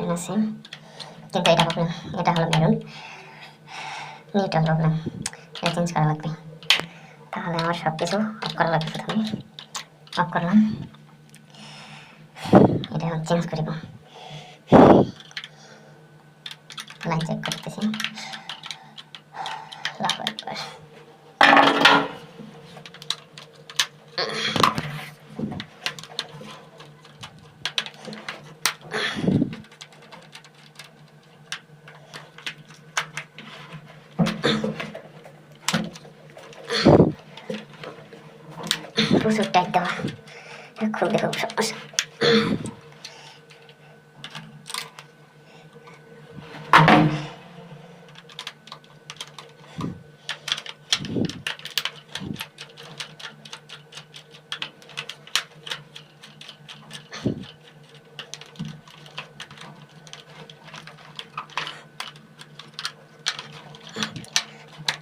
Current আছে কিন্তু এটা প্রবলেম এটা হলো মেরুন নিউট্রাল প্রবলেম এটা চেঞ্জ করা লাগবে তাহলে আমার সব কিছু অফ করা লাগবে প্রথমে অফ করলাম এটা চেঞ্জ করিব লাইন চেক করতেছি লাভ একবার Puso, ahí te va. Con dejo, puso.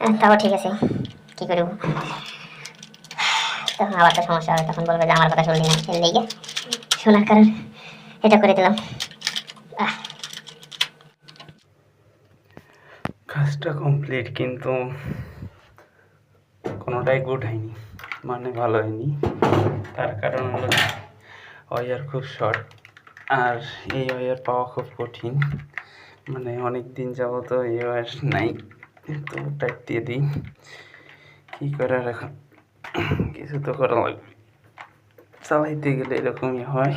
তাও ঠিক আছে। কী করব? তখন আবার তো সমস্যা হবে তখন বলবে যে আমার কথা শুনলি না। এর লেগে শোনার কারণ এটা করে দিলাম। কাজটা কমপ্লিট কিন্তু কোনোটাই গুড হয়নি মানে ভালো হয়নি। তার কারণ হলো ওয়ার খুব শর্ট আর এই ওয়ার পাওয়া খুব কঠিন। মানে অনেক দিন যাবত এই ওয়ার নাই। তো টাইট দিয়ে দিই। কী করার এখন? কিছু তো করা লাগবে। চালাইতে গেলে এরকমই হয়।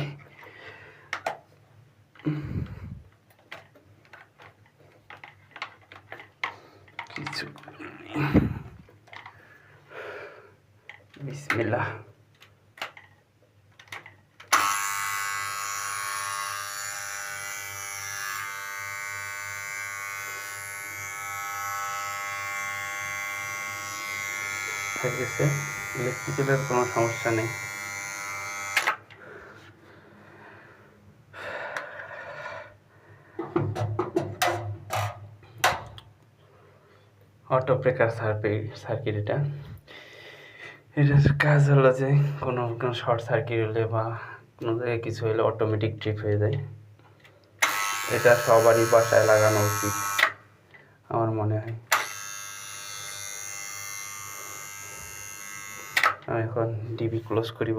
কিছু বিসমিল্লাহ। হয়ে গেছে ইলেকট্রিক্যালের কোনো সমস্যা নেই। অটো ব্রেকার সার্কিট সার্কিট এটা। এটার কাজ হলো যে কোনো কোনো শর্ট সার্কিট হলে বা কোনো জায়গায় কিছু হলে অটোমেটিক ট্রিপ হয়ে যায়। এটা সবারই বাসায় লাগানো উচিত, আমার মনে হয়। এখন ডিবি ক্ল'জ কৰিব।